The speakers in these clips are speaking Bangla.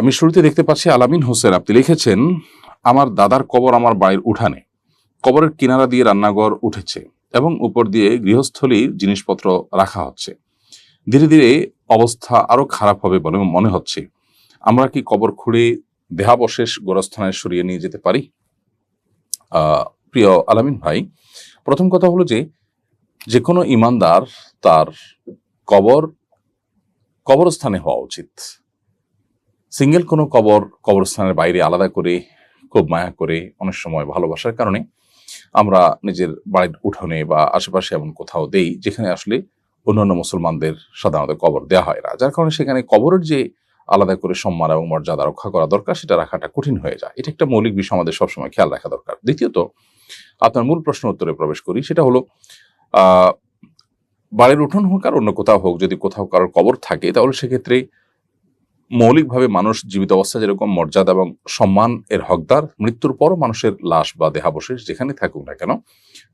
আমি শুরুতে দেখতে পাচ্ছি আলামিন হোসেন, আপনি লিখেছেন, আমার দাদার কবর আমার বাড়ির উঠানে, কবরের কিনারা দিয়ে রান্নাঘর উঠেছে এবং উপর দিয়ে গৃহস্থলীর জিনিসপত্র রাখা হচ্ছে। ধীরে ধীরে অবস্থা আরও খারাপ হবে বলে মনে হচ্ছে। আমরা কি কবর খুঁড়ে দেহাবশেষ গোরস্থানে সরিয়ে নিয়ে যেতে পারি? প্রিয় আলামিন ভাই, প্রথম কথা হলো যে যে কোনো ইমানদার তার কবর কবরস্থানে হওয়া উচিত। সিঙ্গেল কোনো কবর, কবরস্থানের বাইরে আলাদা করে, খুব মায়া করে, অনেক সময় ভালোবাসার কারণে আমরা নিজের বাড়ির উঠোনে বা আশেপাশে এমন কোথাও দেই যেখানে আসলে অন্যান্য মুসলমানদের সাধারণত কবর দেওয়া হয় না। যার কারণে সেখানে কবরের যে আলাদা করে সম্মান এবং মর্যাদা রক্ষা করা দরকার, সেটা রাখাটা কঠিন হয়ে যায়। এটা একটা মৌলিক বিষয় আমাদের সবসময় খেয়াল রাখা দরকার। দ্বিতীয়ত, আপনার মূল প্রশ্ন উত্তরে প্রবেশ করি, সেটা হলো বাড়ির উঠোন হোক আর অন্য কোথাও হোক, যদি কোথাও কারোর কবর থাকে, তাহলে সেক্ষেত্রে মৌলিকভাবে মানুষ জীবিত অবস্থায় যেরকম মর্যাদা এবং সম্মান এর হকদার, মৃত্যুর পরও মানুষের লাশ বা দেহাবশেষ যেখানে থাকুক না কেন,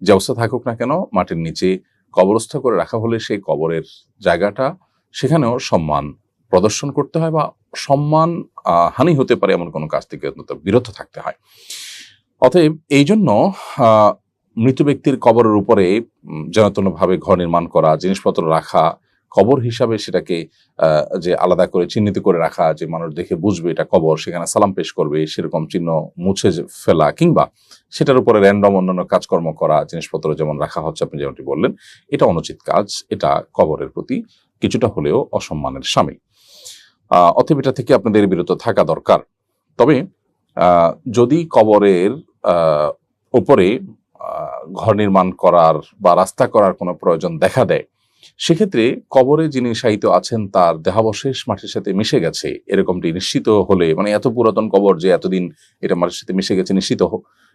যে অবস্থা থাকুক না কেন, মাটির নিচে কবরস্থ করে রাখা হলে সেই কবরের জায়গাটা সেখানেও সম্মান প্রদর্শন করতে হয় বা সম্মান হানি হতে পারে এমন কোনো কাজ থেকে বিরত থাকতে হয়। অতএব এই জন্য মৃত ব্যক্তির কবরের উপরে যেন ভাবে ঘর নির্মাণ করা, জিনিসপত্র রাখা কবর হিসাবে সেটাকে যে আলাদা করে চিহ্নিত করে রাখা যে মানুষ দেখে বুঝবে এটা কবর সেখানে সালাম পেশ করবে সেরকম চিহ্ন মুছে ফেলা কিংবা সেটার উপরে র্যান্ডম অন্যান্য কাজকর্ম করা জিনিসপত্র যেমন রাখা হচ্ছে আপনি যেমনটি বললেন এটা অনুচিত কাজ এটা কবরের প্রতি কিছুটা হলেও অসম্মানের আহ, অতএব এটা থেকে আপনাদের বিরত থাকা দরকার। তবে যদি কবরের আহ, ঘর নির্মাণ করার বা রাস্তা করার কোনো প্রয়োজন দেখা দেয় সেক্ষেত্রে কবরে যিনি সাহিত্য আছেন তার দেহাবশেষ মাটির সাথে মিশে গেছে। এরকমটি নিশ্চিত হলে মানে এত পুরাতন কবর যে এতদিন এটা মাটির সাথে মিশে গেছে নিশ্চিত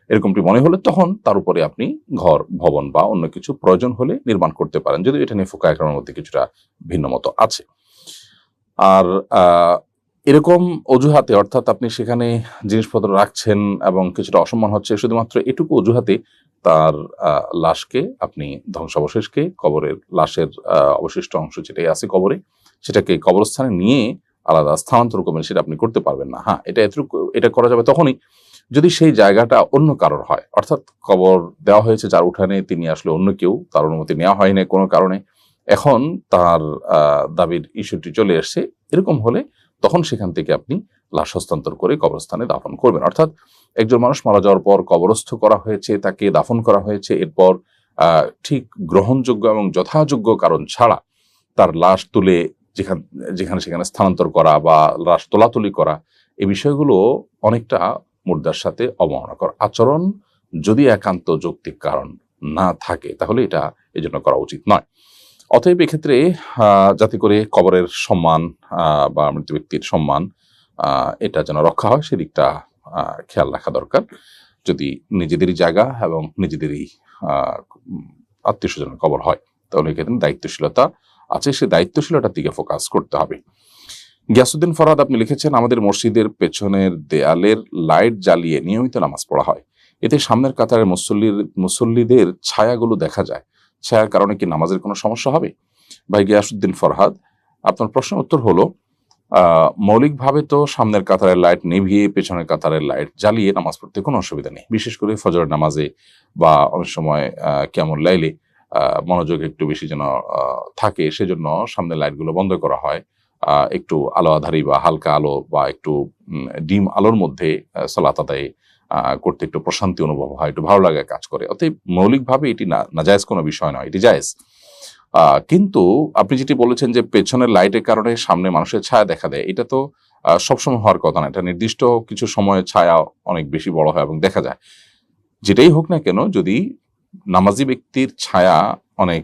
এরকমটি মনে হলে তখন তার উপরে আপনি ঘর, ভবন বা অন্য কিছু প্রয়োজন হলে নির্মাণ করতে পারেন। যদি এটা নিয়ে ফোকা একরামের মধ্যে কিছুটা ভিন্ন মতো আছে। আর এরকম অজুহাতে, অর্থাৎ আপনি সেখানে জিনিসপত্র রাখছেন এবং কিছুটা অসম্মান হচ্ছে, শুধুমাত্র এটুকু অজুহাতে তার লাশকে আপনি ধ্বংসাবশেষকে, কবরের লাশের অবশিষ্ট অংশ যেটাই আছে কবরে, সেটাকে কবরস্থানে নিয়ে আলাদা স্থানান্তর করবেন, সেটা আপনি করতে পারবেন না। হ্যাঁ এটা এতটুকু, এটা করা যাবে তখনই যদি সেই জায়গাটা অন্য কারোর হয়। অর্থাৎ কবর দেওয়া হয়েছে যার উঠানে তিনি আসলে অন্য কেউ, তার অনুমতি নেওয়া হয়নি কোনো কারণে। এখন তার দাবির ইস্যুটি চলে এসছে, এরকম হলে তখন সেখান থেকে আপনি লাশ হস্তান্তর করে কবরস্থানে দাফন করবেন। অর্থাৎ একজন মানুষ মারা যাওয়ার পর কবরস্থ করা হয়েছে, তাকে দাফন করা হয়েছে, এরপর ঠিক গ্রহণযোগ্য এবং যথাযোগ্য কারণ ছাড়া তার লাশ তুলে যেখান, যেখানে সেখানে স্থানান্তর করা বা লাশ তোলাতুলি করা, এই বিষয়গুলো অনেকটা মুর্দার সাথে অবমাননাকর আচরণ। যদি একান্ত যৌক্তিক কারণ না থাকে, তাহলে এটা এই জন্য করা উচিত নয়। অতএব এক্ষেত্রে যাতে করে কবরের সম্মান বা মৃত ব্যক্তির সম্মান এটা যেন রক্ষা হয়, সেদিকটা খেয়াল রাখা দরকার। যদি নিজেদেরই জায়গা এবং নিজেদেরই আত্মীয় স্বজনের কবর হয়, তাহলে এক্ষেত্রে দায়িত্বশীলতা আছে। সে দায়িত্বশীলতার দিকে ফোকাস করতে হবে। গিয়াসুদ্দিন ফরহাদ, আপনি লিখেছেন, আমাদের মসজিদের পেছনের দেয়ালের লাইট জ্বালিয়ে নিয়মিত নামাজ পড়া হয়। এতে সামনের কাতারের মুসল্লির, মুসল্লিদের ছায়াগুলো দেখা যায়। ছায়ার কারণে কি নামাজের কোনো সমস্যা হবে? ভাই গিয়াসুদ্দিন ফরহাদ আপনার প্রশ্নের উত্তর হলো মৌলিকভাবে তো সামনের কাতারের লাইট নিভিয়ে পেছনের কাতারের লাইট জ্বালিয়ে নামাজ পড়তে কোনো অসুবিধা নেই। বিশেষ করে ফজরের নামাজে বা অনেক সময় কেমন লাইলে মনোযোগ একটু বেশি যেন থাকে সেজন্য সামনের লাইটগুলো বন্ধ করা হয়। একটু আলো আধারি বা হালকা আলো বা একটু ডিম আলোর মধ্যে আহ, সালাত আদায় আহ, করতে একটু প্রশান্তি অনুভব হয়, একটু ভালো লাগে কাজ করে। অতএব মৌলিকভাবে এটি না, নাজায়জ কোনো বিষয় নয়, এটি জায়েজ। কিন্তু আপনি যেটি বলেছেন যে পেছনের লাইটের কারণে সামনে মানুষের ছায়া দেখা দেয়, এটা তো সবসময় হওয়ার কথা না। এটা নির্দিষ্ট কিছু সময়ে ছায়া অনেক বেশি বড় হয় এবং দেখা যায়। যেটাই হোক না কেন, যদি নামাজি ব্যক্তির ছায়া অনেক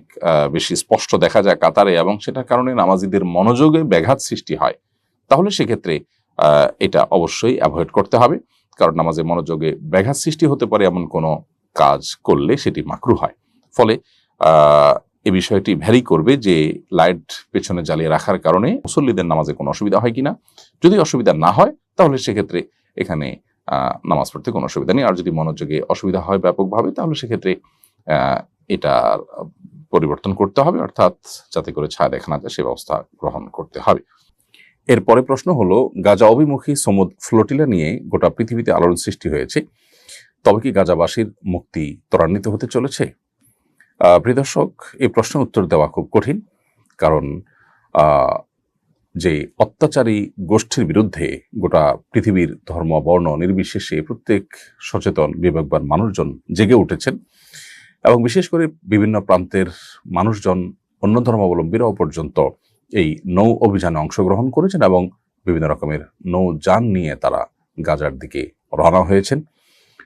বেশি স্পষ্ট দেখা যায় কাতারে এবং সেটার কারণে নামাজিদের মনোযোগে ব্যাঘাত সৃষ্টি হয়, তাহলে সেক্ষেত্রে এটা অবশ্যই অ্যাভয়েড করতে হবে। কারণ নামাজে মনোযোগে ব্যাঘাত সৃষ্টি হতে পারে এমন কোনো কাজ করলে সেটি মাকরু হয়। ফলে এই বিষয়টি ভ্যারি করবে যে লাইট পেছনে জ্বালিয়ে রাখার কারণে মুসল্লিদের নামাজে কোনো অসুবিধা হয় কিনা। যদি অসুবিধা না হয়, তাহলে সেক্ষেত্রে এখানে নামাজ পড়তে কোনো অসুবিধা নেই। আর যদি মনোযোগে অসুবিধা হয় ব্যাপকভাবে, তাহলে সেক্ষেত্রে এটা পরিবর্তন করতে হবে। অর্থাৎ যাতে করে ছায়া দেখা না যায়, সে ব্যবস্থা গ্রহণ করতে হবে। এরপরে প্রশ্ন হলো গাজা অভিমুখী সমুদ ফ্লোটিলা নিয়ে গোটা পৃথিবীতে আলোড়ন সৃষ্টি হয়েছে। তবে কি গাজাবাসীর মুক্তি ত্বরান্বিত হতে চলেছে? আহ, প্রিয় দর্শক এই প্রশ্নের উত্তর দেওয়া খুব কঠিন কারণ যে অত্যাচারী গোষ্ঠীর বিরুদ্ধে গোটা পৃথিবীর ধর্ম বর্ণ নির্বিশেষে প্রত্যেক সচেতন বিবেকবান মানুষজন জেগে উঠেছেন এবং বিশেষ করে বিভিন্ন প্রান্তের মানুষজন অন্য ধর্মাবলম্বীরাও পর্যন্ত এই নৌ অভিযানে অংশগ্রহণ করেছেন এবং বিভিন্ন রকমের নৌযান নিয়ে তারা গাজার দিকে রওনা হয়েছেন।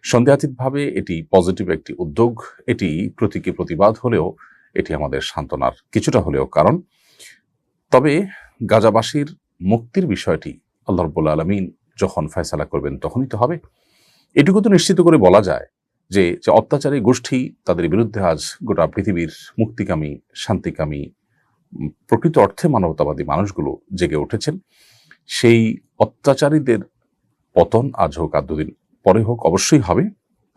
সন্দেহাতীতভাবে এটি পজিটিভ একটি উদ্যোগ। এটি প্রতীকী প্রতিবাদ হলেও এটি আমাদের সান্ত্বনার কিছুটা হলেও কারণ। তবে গাজাবাসীর মুক্তির বিষয়টি আল্লাহ রব্বুল আলমিন যখন ফয়সালা করবেন তখনই তো হবে। এটুকু তো নিশ্চিত করে বলা যায় যে যে অত্যাচারী গোষ্ঠী তাদের বিরুদ্ধে আজ গোটা পৃথিবীর মুক্তিকামী, শান্তিকামী প্রকৃত অর্থে মানবতাবাদী মানুষগুলো জেগে উঠেছেন। সেই অত্যাচারীদের পতন আজ হোক আর দুদিন পরে হোক অবশ্যই হবে,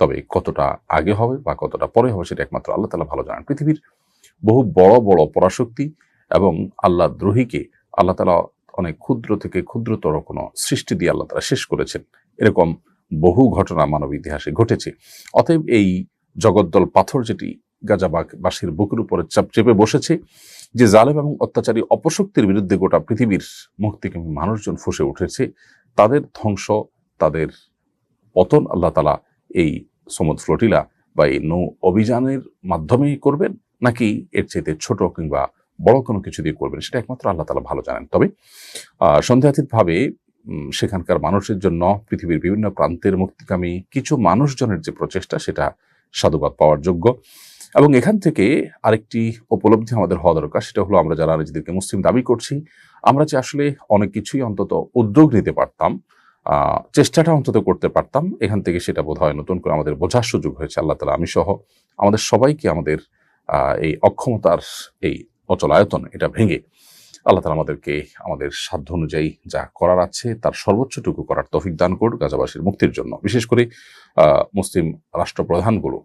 তবে কতটা আগে হবে বা কতটা পরে হবে সেটা একমাত্র আল্লাহ তালা ভালো জানেন। পৃথিবীর বহু বড় বড় পরাশক্তি এবং আল্লাহ দ্রোহীকে আল্লাহ তালা অনেক ক্ষুদ্র থেকে ক্ষুদ্রতর কোনো সৃষ্টি দিয়ে আল্লাহ তালা শেষ করেছেন। এরকম বহু ঘটনা মানব ইতিহাসে ঘটেছে। অতএব এই জগদ্দল পাথর যেটি গাজাবাসীর বুকের উপরে চাপ চেপে বসেছে যে জালেম এবং অত্যাচারী অপশক্তির বিরুদ্ধে গোটা পৃথিবীর মুক্তিকামী মানুষজন ফুসে উঠেছে, তাদের ধ্বংস, তাদের পতন আল্লাহ তালা এই সমুদ ফ্লোটিলা বা এই নৌ অভিযানের মাধ্যমেই করবেন, নাকি এর চাইতে ছোট কিংবা বড় কোনো কিছু দিয়ে করবেন, সেটা একমাত্র আল্লাহ তালা ভালো জানেন। তবে সন্দেহাতীতভাবে সেখানকার মানুষের জন্য পৃথিবীর বিভিন্ন প্রান্তের মুক্তিকামী কিছু মানুষজনের যে প্রচেষ্টা, সেটা সাধুবাদ পাওয়ার যোগ্য। এবং এখান থেকে আরেকটি উপলব্ধি আমাদের হওয়া দরকার, সেটা হলো আমরা যারা নিজেদেরকে মুসলিম দাবি করছি, আমরা যে আসলে অনেক কিছুই অন্তত উদ্যোগ নিতে পারতাম চেষ্টাটা অন্তত করতে পারতাম, এখান থেকে সেটা বোধ হয় নতুন করে আমাদের বোঝার সুযোগ হয়েছে আল্লাহ তালা আমি সহ আমাদের সবাইকে আমাদের এই অক্ষমতার এই অচলায়তন এটা ভেঙে আল্লাহ তালা আমাদেরকে আমাদের সাধ্য অনুযায়ী যা করার আছে, তার সর্বোচ্চটুকু করার তৌফিক দান করুক গাজাবাসীর মুক্তির জন্য। বিশেষ করে মুসলিম রাষ্ট্রপ্রধানগুলো।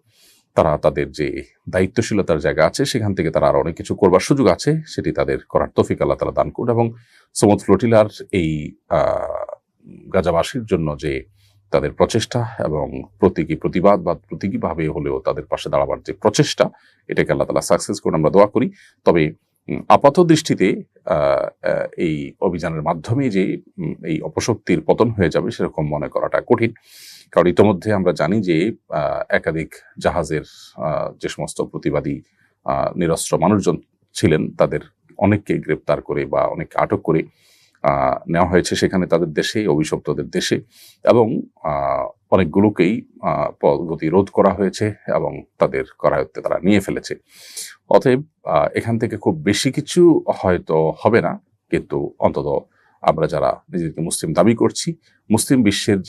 তারা তাদের যে দায়িত্বশীলতার জায়গা আছে, সেখান থেকে তারা আরও অনেক কিছু করবার সুযোগ আছে, সেটি তাদের করার তফিক আল্লাহ তালা দান করুন। এবং সমুদ ফ্লোটিলার এই গাজাবাসীর জন্য যে তাদের প্রচেষ্টা এবং প্রতীকী প্রতিবাদ বা প্রতীকীভাবে হলেও তাদের পাশে দাঁড়াবার যে প্রচেষ্টা, এটাকে আল্লাহ তালা সাকসেস করুন, আমরা দোয়া করি। তবে আপাত দৃষ্টিতে এই অভিযানের মাধ্যমে যে এই অপশক্তির পতন হয়ে যাবে, সেরকম মনে করাটা কঠিন। কারণ ইতোমধ্যে আমরা জানি যে একাধিক জাহাজের যে সমস্ত প্রতিবাদী নিরস্ত্র মানুষজন ছিলেন তাদের অনেককে গ্রেপ্তার করে বা অনেককে আটক করে নেওয়া হয়েছে সেখানে তাদের দেশে অভিশপ্তদের দেশে এবং অনেকগুলোকেই আহ, প- গতিরোধ করা হয়েছে এবং তাদের করায়ত্তে তারা নিয়ে ফেলেছে। অতএব এখান থেকে খুব বেশি কিছু হয়তো হবে না কিন্তু অন্তত আমরা যারা নিজেদেরকে মুসলিম দাবি করছি মুসলিম বিশ্বের